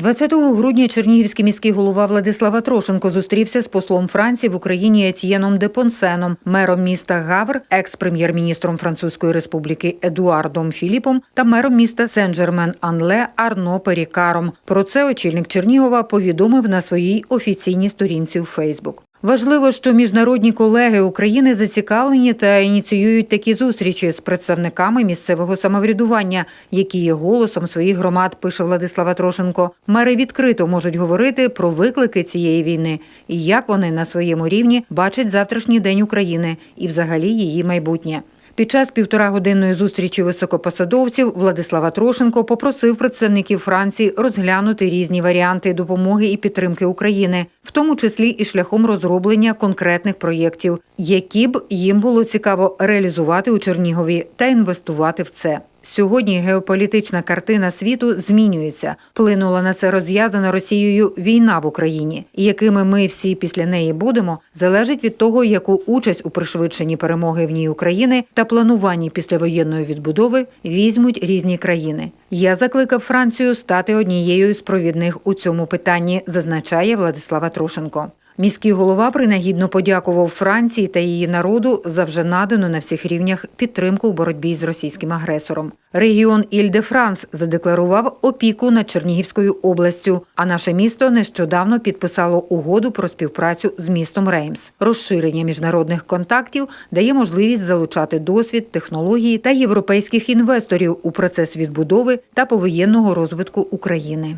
20 грудня Чернігівський міський голова Владислава Трошенко зустрівся з послом Франції в Україні Етьєном де Понсеном, мером міста Гавр, екс-прем'єр-міністром Французької республіки Едуардом Філіпом та мером міста Сен-Жермен-Анле Арно Перікаром. Про це очільник Чернігова повідомив на своїй офіційній сторінці у Фейсбук. Важливо, що міжнародні колеги України зацікавлені та ініціюють такі зустрічі з представниками місцевого самоврядування, які є голосом своїх громад, пише Владислава Трошенко. Мери відкрито можуть говорити про виклики цієї війни і як вони на своєму рівні бачать завтрашній день України і взагалі її майбутнє. Під час півторагодинної зустрічі високопосадовців Владислава Трошенко попросив представників Франції розглянути різні варіанти допомоги і підтримки України, в тому числі і шляхом розроблення конкретних проєктів, які б їм було цікаво реалізувати у Чернігові та інвестувати в це. Сьогодні геополітична картина світу змінюється. Вплинула на це розв'язана Росією війна в Україні, і якими ми всі після неї будемо, залежить від того, яку участь у пришвидшенні перемоги в ній України та плануванні післявоєнної відбудови візьмуть різні країни. Я закликав Францію стати однією з провідних у цьому питанні, зазначає Владислава Трошенко. Міський голова принагідно подякував Франції та її народу за вже надану на всіх рівнях підтримку у боротьбі з російським агресором. Регіон Іль-де-Франс задекларував опіку над Чернігівською областю. А наше місто нещодавно підписало угоду про співпрацю з містом Реймс. Розширення міжнародних контактів дає можливість залучати досвід, технології та європейських інвесторів у процес відбудови та повоєнного розвитку України.